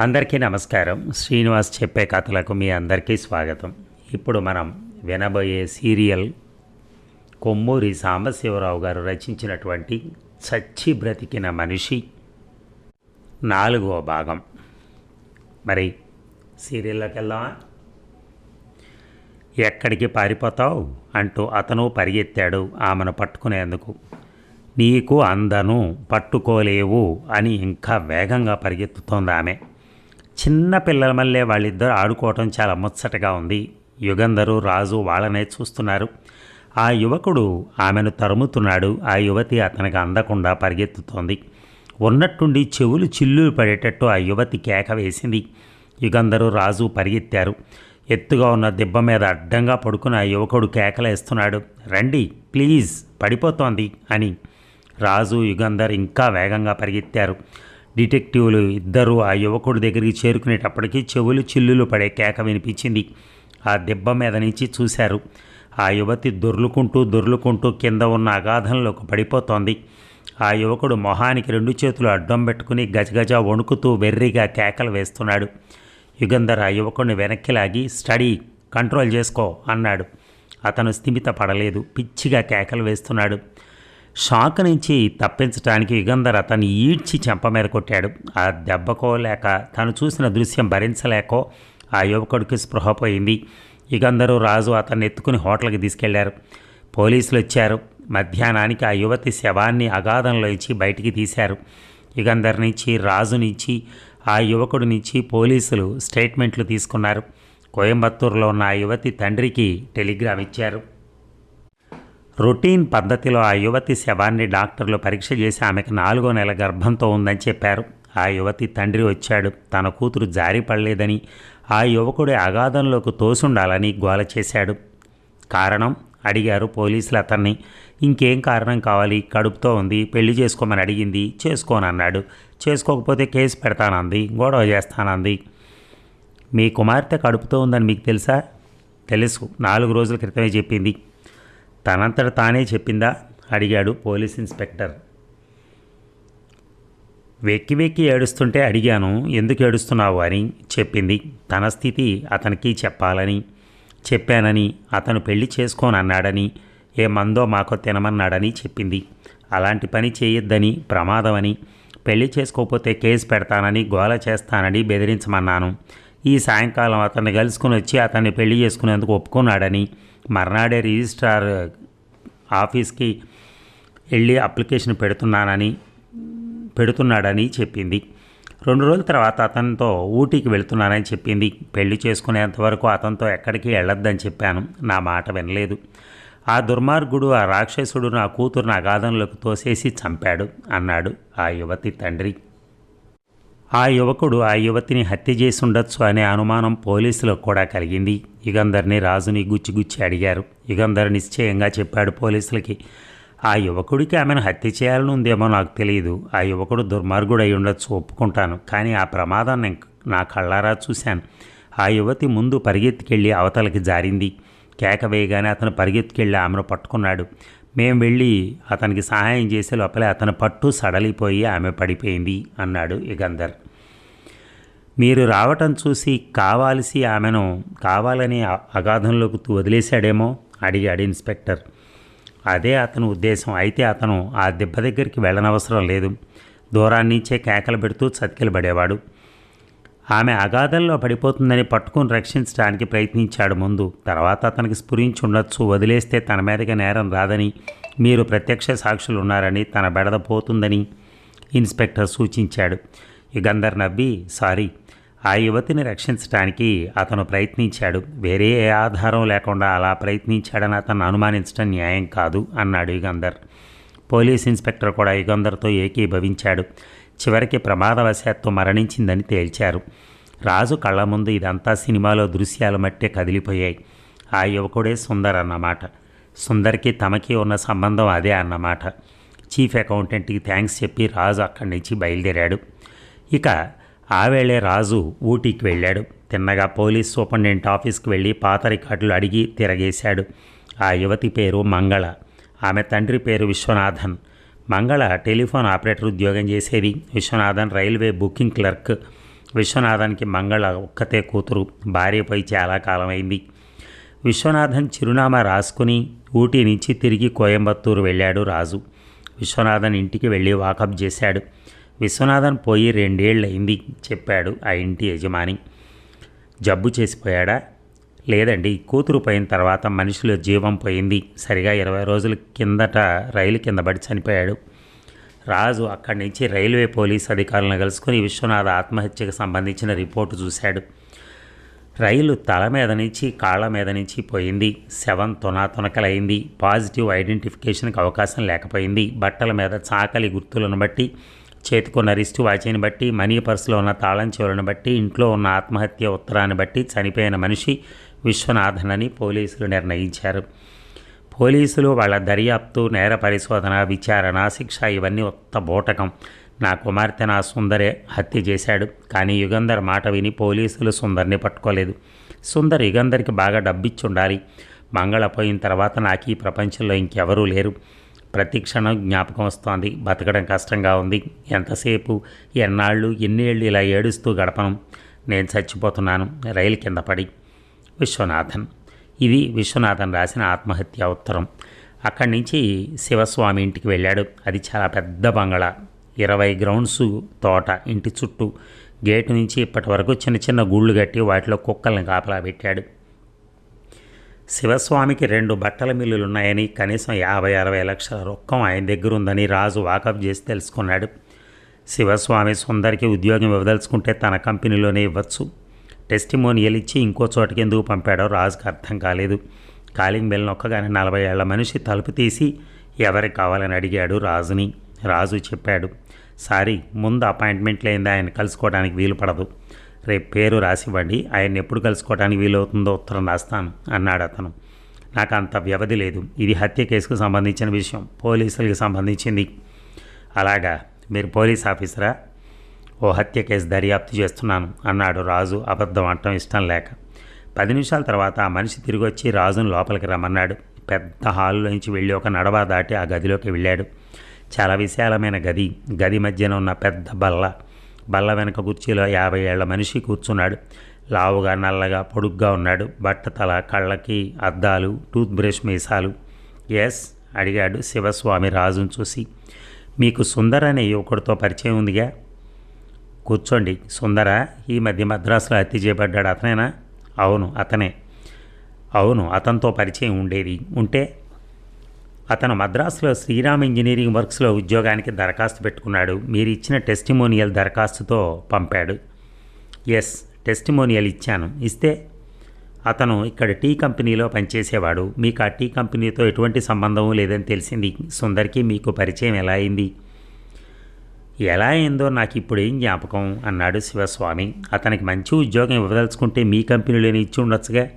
అందరికీ నమస్కారం. శ్రీనివాస్ చెప్పే కథలకు మీ అందరికీ స్వాగతం. ఇప్పుడు మనం వినబోయే సీరియల్ కొమ్మూరి సాంబశివరావు గారు రచించినటువంటి చచ్చి బ్రతికిన మనిషి నాలుగవ భాగం. మరి సీరియల్లోకి వెళ్దామా? ఎక్కడికి పారిపోతావు? అంటూ అతను పరిగెత్తాడు ఆమెను పట్టుకునేందుకు. నీకు అందను పట్టుకోలేవు అని ఇంకా వేగంగా పరిగెత్తుతోంది ఆమె. చిన్న పిల్లల మళ్ళే వాళ్ళిద్దరు ఆడుకోవటం చాలా ముచ్చటగా ఉంది. యుగంధరు రాజు వాళ్ళనే చూస్తున్నారు. ఆ యువకుడు ఆమెను తరుముతున్నాడు. ఆ యువతి అతనికి అందకుండా పరిగెత్తుతోంది. ఉన్నట్టుండి చెవులు చిల్లులు పడేటట్టు ఆ యువతి కేక వేసింది. యుగంధరు రాజు పరిగెత్తారు. ఎత్తుగా ఉన్న దిబ్బ మీద అడ్డంగా పడుకుని ఆ యువకుడు కేకలేస్తున్నాడు రండి ప్లీజ్ పడిపోతోంది అని. రాజు యుగంధర్ ఇంకా వేగంగా పరిగెత్తారు. డిటెక్టివ్లు ఇద్దరూ ఆ యువకుడి దగ్గరికి చేరుకునేటప్పటికీ చెవులు చిల్లులు పడే కేక వినిపించింది. ఆ దెబ్బ మీద నుంచి చూశారు. ఆ యువతి దొర్లుకుంటూ దొర్లుకుంటూ కింద ఉన్న అగాధంలోకి పడిపోతోంది. ఆ యువకుడు మొహానికి రెండు చేతులు అడ్డం పెట్టుకుని గజగజ వణుకుతూ వెర్రిగా కేకలు వేస్తున్నాడు. యుగంధర్ ఆ యువకుడిని వెనక్కి లాగి స్టడీ కంట్రోల్ చేసుకో అన్నాడు. అతను స్థిమిత పడలేదు పిచ్చిగా కేకలు వేస్తున్నాడు. షాక్ నుంచి తప్పించడానికి యుగంధర్ అతను ఈడ్చి చెంప మీద కొట్టాడు. ఆ దెబ్బకో లేక తను చూసిన దృశ్యం భరించలేకో ఆ యువకుడికి స్పృహ పోయింది. యుగంధరు రాజు అతన్ని ఎత్తుకుని హోటల్కి తీసుకెళ్ళారు. పోలీసులు వచ్చారు. మధ్యాహ్నానికి ఆ యువతి శవాన్ని అగాధంలోంచి బయటికి తీశారు. యుగంధర్ నుంచి రాజు నుంచి ఆ యువకుడి నుంచి పోలీసులు స్టేట్మెంట్లు తీసుకున్నారు. కోయంబత్తూరులో ఉన్న ఆ యువతి తండ్రికి టెలిగ్రామ్ ఇచ్చారు. రొటీన్ పద్ధతిలో ఆ యువతి శవాన్ని డాక్టర్లు పరీక్ష చేసి ఆమెకు నాలుగో నెల గర్భంతో ఉందని చెప్పారు. ఆ యువతి తండ్రి వచ్చాడు. తన కూతురు జారిపడలేదని ఆ యువకుడి అగాధంలోకి తోసుండాలని గోల చేశాడు. కారణం? అడిగారు పోలీసులు అతన్ని. ఇంకేం కారణం కావాలి? కడుపుతో ఉంది. పెళ్ళి చేసుకోమని అడిగింది. చేసుకోనన్నాడు. చేసుకోకపోతే కేసు పెడతానంది. గొడవ చేస్తానంది. మీ కుమార్తె కడుపుతో ఉందని మీకు తెలుసా? తెలుసు. నాలుగు రోజుల క్రితమే చెప్పింది. తనంతట తానే చెప్పిందా? అడిగాడు పోలీస్ ఇన్స్పెక్టర్. వెక్కి వెక్కి ఏడుస్తుంటే అడిగాను ఎందుకు ఏడుస్తున్నావు అని చెప్పింది. తన స్థితి అతనికి చెప్పాలని చెప్పానని అతను పెళ్ళి చేసుకోనన్నాడని ఏ మందో మాకో తినమన్నాడని చెప్పింది. అలాంటి పని చేయొద్దని ప్రమాదమని పెళ్ళి చేసుకోకపోతే కేసు పెడతానని గోల చేస్తానని బెదిరించమన్నాను. ఈ సాయంకాలం అతన్ని కలుసుకుని వచ్చి అతన్ని పెళ్ళి చేసుకునేందుకు ఒప్పుకున్నాడని మర్నాడే రిజిస్ట్రార్ ఆఫీస్కి వెళ్ళి అప్లికేషన్ పెడుతున్నానని పెడుతున్నాడని చెప్పింది. రెండు రోజుల తర్వాత అతనితో ఊటీకి వెళుతున్నానని చెప్పింది. పెళ్ళి చేసుకునేంత వరకు అతనితో ఎక్కడికి వెళ్ళొద్దని చెప్పాను. నా మాట వినలేదు. ఆ దుర్మార్గుడు ఆ రాక్షసుడు నా కూతురుని అగాధంలోకి తోసేసి చంపాడు అన్నాడు ఆ యువతి తండ్రి. ఆ యువకుడు ఆ యువతిని హత్య చేసుండొచ్చు అనే అనుమానం పోలీసులకు కూడా కలిగింది. యుగంధర్ని రాజుని గుచ్చిగుచ్చి అడిగారు. యుగంధర్ నిశ్చయంగా చెప్పాడు పోలీసులకి ఆ యువకుడికి ఆమెను హత్య చేయాలని ఉందేమో నాకు తెలియదు ఆ యువకుడు దుర్మార్గుడు అయి ఉండొచ్చు ఒప్పుకుంటాను. కానీ ఆ ప్రమాదం నేను నా కళ్ళారా చూశాను. ఆ యువతి ముందు పరిగెత్తుకెళ్ళి అవతలకి జారింది. కేక వేయగానే అతను పరిగెత్తుకెళ్ళి ఆమెను పట్టుకున్నాడు. మేం వెళ్ళి అతనికి సహాయం చేసే లోపలే అతను పట్టు సడలిపోయి ఆమె పడిపోయింది అన్నాడు యుగంధర్ మీరు రావటం చూసి కావాల్సి ఆమెను కావాలని అగాధంలోకి వదిలేశాడేమో అడిగాడు ఇన్స్పెక్టర్. అదే అతను ఉద్దేశం. అయితే అతను ఆ దెబ్బ దగ్గరికి వెళ్ళనవసరం లేదు. దూరాన్నించే కేకలు పెడుతూ చతికిలు పడేవాడు ఆమె అగాధంలో పడిపోతుందని పట్టుకుని రక్షించడానికి ప్రయత్నించాడు ముందు. తర్వాత అతనికి స్ఫురించి ఉండొచ్చు వదిలేస్తే తన మీదకి నేరం రాదని మీరు ప్రత్యక్ష సాక్షులు ఉన్నారని తన బెడద పోతుందని ఇన్స్పెక్టర్ సూచించాడు. యుగంధర్ నవ్వి సారీ ఆ యువతిని రక్షించడానికి అతను ప్రయత్నించాడు. వేరే ఏ ఆధారం లేకుండా అలా ప్రయత్నించాడని అతను అనుమానించడం న్యాయం కాదు అన్నాడు యుగంధర్ పోలీస్ ఇన్స్పెక్టర్ కూడా యుగంధర్తో ఏకీభవించాడు. చివరికి ప్రమాదవశాత్తు మరణించిందని తేల్చారు. రాజు కళ్ళ ముందు ఇదంతా సినిమాలో దృశ్యాలు మట్టే కదిలిపోయాయి. ఆ యువకుడే సుందర్ అన్నమాట. సుందర్కి తమకి ఉన్న సంబంధం అదే అన్నమాట. చీఫ్ అకౌంటెంట్కి థ్యాంక్స్ చెప్పి రాజు అక్కడి నుంచి బయలుదేరాడు. ఇక ఆవేళే రాజు ఊటీకి వెళ్ళాడు. తిన్నగా పోలీస్ సూపరింటెండెంట్ ఆఫీస్కి వెళ్ళి పాత రికార్డులు అడిగి తిరగేశాడు. ఆ యువతి పేరు మంగళ. ఆమె తండ్రి పేరు విశ్వనాథన్. మంగళ టెలిఫోన్ ఆపరేటర్ ఉద్యోగం చేసేది విశ్వనాథన్ రైల్వే బుకింగ్ క్లర్క్. విశ్వనాథన్కి మంగళ ఒక్కతే కూతురు. భార్యపై చాలా కాలమైంది. విశ్వనాథన్ చిరునామా రాసుకుని ఊటీ నుంచి తిరిగి కోయంబత్తూరు వెళ్ళాడు రాజు. విశ్వనాథన్ ఇంటికి వెళ్ళి వాకప్ చేశాడు. విశ్వనాథన్ పోయి రెండేళ్ళయింది చెప్పాడు ఆ ఇంటి యజమాని. జబ్బు చేసిపోయాడా? లేదండి కూతురు పోయిన తర్వాత మనిషిలో జీవం పోయింది. సరిగా ఇరవై రోజుల కిందట రైలు కింద పడి చనిపోయాడు. రాజు అక్కడి నుంచి రైల్వే పోలీస్ అధికారులను కలుసుకుని విశ్వనాథ ఆత్మహత్యకు సంబంధించిన రిపోర్టు చూశాడు. రైలు తల మీద నుంచి కాళ్ళ మీద నుంచి పోయింది. శవం తునాతునకలైంది పాజిటివ్ ఐడెంటిఫికేషన్కి అవకాశం లేకపోయింది. బట్టల మీద చాకలి గుర్తులను బట్టి చేతికున్న రిస్ట్ వాచిని బట్టి మనీ పర్సులో ఉన్న తాళం చెవులను బట్టి ఇంట్లో ఉన్న ఆత్మహత్య ఉత్తరాన్ని బట్టి చనిపోయిన మనిషి విశ్వనాథన్ అని పోలీసులు నిర్ణయించారు. పోలీసులు వాళ్ళ దర్యాప్తు నేర పరిశోధన విచారణ శిక్ష ఇవన్నీ ఉత్త బోటకం. నా కుమార్తె నా సుందరే హత్య చేశాడు. కానీ యుగంధర్ మాట విని పోలీసులు సుందర్ని పట్టుకోలేదు. సుందర్ యుగంధర్కి బాగా డబ్బిచ్చుండాలి. మంగళ పోయిన తర్వాత నాకు ఈ ప్రపంచంలో ఇంకెవరూ లేరు. ప్రతి క్షణం జ్ఞాపకం వస్తోంది. బతకడం కష్టంగా ఉంది. ఎంతసేపు ఎన్నాళ్ళు ఎన్నేళ్ళు ఇలా ఏడుస్తూ గడపను. నేను చచ్చిపోతున్నాను. రైలు కింద పడి. విశ్వనాథన్. ఇది విశ్వనాథన్ రాసిన ఆత్మహత్య ఉత్తరం. అక్కడి నుంచి శివస్వామి ఇంటికి వెళ్ళాడు. అది చాలా పెద్ద బంగళా. ఇరవై గ్రౌండ్స్ తోట ఇంటి చుట్టూ. గేటు నుంచి ఇప్పటి వరకు చిన్న చిన్న గూళ్ళు కట్టి వాటిలో కుక్కల్ని కాపలా పెట్టాడు. శివస్వామికి రెండు బట్టల మిల్లులు ఉన్నాయని కనీసం యాభై అరవై లక్షల రొక్కం ఆయన దగ్గర ఉందని రాజు వాకప్ చేసి తెలుసుకున్నాడు. శివస్వామి సుందరికి ఉద్యోగం ఇవ్వదలుచుకుంటే తన కంపెనీలోనే ఇవ్వచ్చు. టెస్టిమోనియల్ ఇచ్చి ఇంకో చోటకి ఎందుకు పంపాడో రాజుకు అర్థం కాలేదు. కాలింగ్ బెల్ నొక్కగానే నలభై ఏళ్ళ మనిషి తలుపు తీసి ఎవరికి కావాలని అడిగాడు రాజుని. రాజు చెప్పాడు సారీ ముందు అపాయింట్మెంట్ లేనిది ఆయన కలుసుకోవడానికి వీలు పడదు. రేపు పేరు రాసివ్వండి ఆయన ఎప్పుడు కలుసుకోవడానికి వీలవుతుందో ఉత్తరం రాస్తాను అన్నాడు అతను. నాకు అంత వ్యవధి లేదు. ఇది హత్య కేసుకు సంబంధించిన విషయం పోలీసులకు సంబంధించింది. అలాగా మీరు పోలీస్ ఆఫీసరా? ఓ హత్య కేసు దర్యాప్తు చేస్తున్నాను అన్నాడు రాజు అబద్ధం అంటం ఇష్టం లేక. పది నిమిషాల తర్వాత ఆ మనిషి తిరిగి వచ్చి రాజును లోపలికి రమ్మన్నాడు. పెద్ద హాల్లోంచి వెళ్ళి ఒక నడవ దాటి ఆ గదిలోకి వెళ్ళాడు. చాలా విశాలమైన గది. గది మధ్యన ఉన్న పెద్ద బల్ల. బల్ల వెనక కుర్చీలో యాభై ఏళ్ళ మనిషి కూర్చున్నాడు. లావుగా నల్లగా పొడుగ్గా ఉన్నాడు. బట్ట తల కళ్ళకి అద్దాలు టూత్ బ్రష్ మీసాలు. ఎస్? అడిగాడు శివస్వామి రాజును చూసి. మీకు సుందర్ అనే యువకుడితో పరిచయం ఉందిగా? కూర్చోండి. సుందర ఈ మధ్య మద్రాసులో హత్య చేయబడ్డాడు అతనేనా? అవును అతనే. అవును అతనితో పరిచయం ఉండేది. ఉంటే అతను మద్రాసులో శ్రీరామ్ ఇంజనీరింగ్ వర్క్స్లో ఉద్యోగానికి దరఖాస్తు పెట్టుకున్నాడు. మీరు ఇచ్చిన టెస్టిమోనియల్ దరఖాస్తుతో పంపాడు. ఎస్ టెస్టిమోనియల్ ఇచ్చాను. ఇస్తే అతను ఇక్కడ టీ కంపెనీలో పనిచేసేవాడు. మీకు ఆ టీ కంపెనీతో ఎటువంటి సంబంధం లేదని తెలిసింది. సుందర్కి మీకు పరిచయం ఎలా అయింది? ఎలా అయిందో నాకు ఇప్పుడు ఏం జ్ఞాపకం? అన్నాడు శివస్వామి. అతనికి మంచి ఉద్యోగం ఇవ్వదలుచుకుంటే మీ కంపెనీలోనే ఇచ్చి ఉండొచ్చుగా?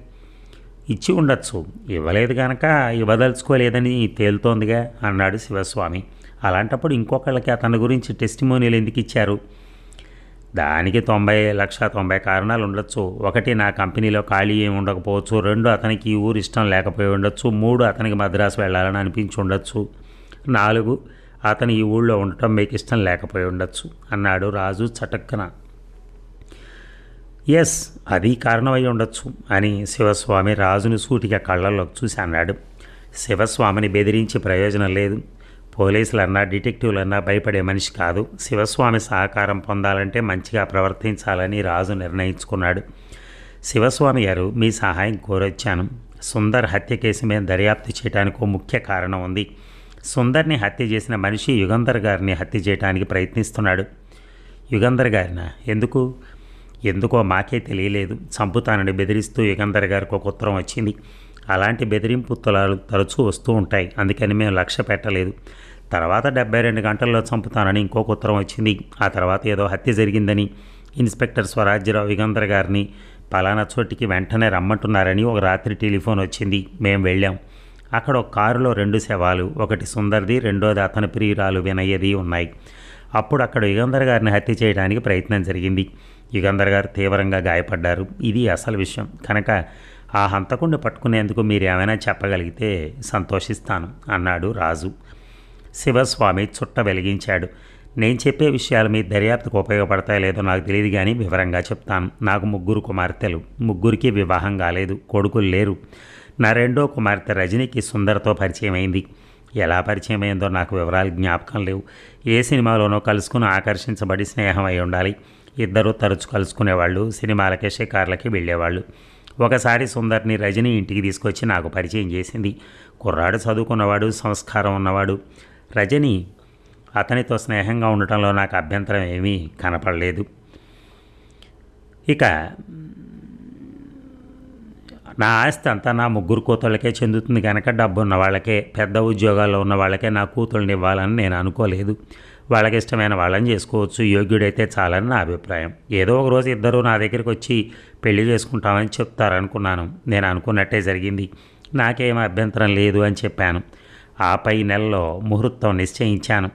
ఇచ్చి ఉండొచ్చు. ఇవ్వలేదు కనుక ఇవ్వదలుచుకోలేదని తేలుతోందిగా అన్నాడు శివస్వామి. అలాంటప్పుడు ఇంకొకళ్ళకి అతని గురించి టెస్టిమోనియల్ ఎందుకు ఇచ్చారు? దానికి తొంభై లక్ష తొంభై కారణాలు ఉండొచ్చు. ఒకటి నా కంపెనీలో ఖాళీ ఏమి ఉండకపోవచ్చు. రెండు అతనికి ఈ ఊరు ఇష్టం లేకపోయి ఉండొచ్చు. మూడు అతనికి మద్రాసు వెళ్ళాలని అనిపించి ఉండొచ్చు. నాలుగు అతను ఈ ఊళ్ళో ఉండటం మీకు ఇష్టం లేకపోయి ఉండొచ్చు అన్నాడు రాజు చటక్కన. ఎస్ అది కారణమై ఉండొచ్చు అని శివస్వామి రాజును సూటిగా కళ్ళల్లోకి చూసి అన్నాడు. శివస్వామిని బెదిరించి ప్రయోజనం లేదు. పోలీసులన్నా డిటెక్టివ్లన్నా భయపడే మనిషి కాదు. శివస్వామి సహకారం పొందాలంటే మంచిగా ప్రవర్తించాలని రాజు నిర్ణయించుకున్నాడు. శివస్వామి గారు మీ సహాయం కోరొచ్చాను. సుందర్ హత్య కేసు మీద దర్యాప్తు చేయడానికి ఓ ముఖ్య కారణం ఉంది. సుందర్ని హత్య చేసిన మనిషి యుగంధర్ గారిని హత్య చేయడానికి ప్రయత్నిస్తున్నాడు. యుగంధర్ గారిన? ఎందుకు? ఎందుకో మాకే తెలియలేదు. చంపుతానని బెదిరిస్తూ యుగంధర్ గారికి ఒక ఉత్తరం వచ్చింది. అలాంటి బెదిరింపు తులాలు తరచూ వస్తూ ఉంటాయి. అందుకని మేము లక్ష్య పెట్టలేదు. తర్వాత డెబ్బై రెండు గంటల్లో చంపుతానని ఇంకొక ఉత్తరం వచ్చింది. ఆ తర్వాత ఏదో హత్య జరిగిందని ఇన్స్పెక్టర్ స్వరాజ్యరావు యుగంధర్ గారిని పలానా చోటికి వెంటనే రమ్మంటున్నారని ఒక రాత్రి టెలిఫోన్ వచ్చింది. మేము వెళ్ళాం. అక్కడ ఒక కారులో రెండు శవాలు ఒకటి సుందర్ది రెండోది అతని ప్రియురాలు వినయ్యది ఉన్నాయి. అప్పుడు అక్కడ యుగంధర్ గారిని హత్య చేయడానికి ప్రయత్నం జరిగింది. యుగంధర్ గారు తీవ్రంగా గాయపడ్డారు. ఇది అసలు విషయం. కనుక ఆ హంతకుడిని పట్టుకునేందుకు మీరు ఏమైనా చెప్పగలిగితే సంతోషిస్తాను అన్నాడు రాజు. శివస్వామి చుట్ట వెలిగించాడు. నేను చెప్పే విషయాలు మీ దర్యాప్తుకు ఉపయోగపడతాయో లేదో నాకు తెలియదు కానీ వివరంగా చెప్తాను. నాకు ముగ్గురు కుమార్తెలు. ముగ్గురికి వివాహం కాలేదు. కొడుకులు లేరు. నా రెండో కుమార్తె రజనీకి సుందరతో పరిచయం అయింది ఎలా పరిచయం అయిందో నాకు వివరాలు జ్ఞాపకం లేవు. ఏ సినిమాలోనో కలుసుకుని ఆకర్షించబడి స్నేహం అయి ఉండాలి. ఇద్దరు తరచు కలుసుకునేవాళ్ళు సినిమాలకి షికార్లకి వెళ్ళేవాళ్ళు. ఒకసారి సుందర్ని రజని ఇంటికి తీసుకొచ్చి నాకు పరిచయం చేసింది. కుర్రాడు చదువుకున్నవాడు సంస్కారం ఉన్నవాడు. రజని అతనితో స్నేహంగా ఉండటంలో నాకు అభ్యంతరం ఏమీ కనపడలేదు. ఇక నా ఆస్తి అంతా నా ముగ్గురు కూతుళ్ళకే చెందుతుంది కనుక డబ్బు ఉన్న వాళ్ళకే పెద్ద ఉద్యోగాల్లో ఉన్న వాళ్ళకే నా కూతుళ్ళని ఇవ్వాలని నేను అనుకోలేదు. వాళ్ళకి ఇష్టమైన వాళ్ళని చేసుకోవచ్చు. యోగ్యుడైతే చాలని నా అభిప్రాయం. ఏదో ఒక రోజు ఇద్దరు నా దగ్గరికి వచ్చి పెళ్ళి చేసుకుంటామని చెప్తారనుకున్నాను. నేను అనుకున్నట్టే జరిగింది. నాకేం అభ్యంతరం లేదు అని చెప్పాను. ఆ పై నెలలో ముహూర్తం నిశ్చయించాను.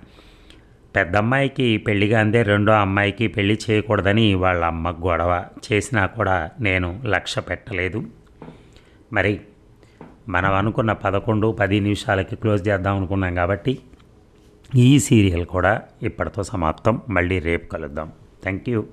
పెద్దమ్మాయికి పెళ్ళిగా అందే రెండో అమ్మాయికి పెళ్ళి చేయకూడదని వాళ్ళ అమ్మ గొడవ చేసినా కూడా నేను లక్ష్య పెట్టలేదు. మరి మనం అనుకున్న పదకొండు పది నిమిషాలకి క్లోజ్ చేద్దాం అనుకున్నాం కాబట్టి ఈ సీరియల్ కూడా ఇప్పటితో సమాప్తం. మళ్ళీ రేపు కలుద్దాం. Thank you.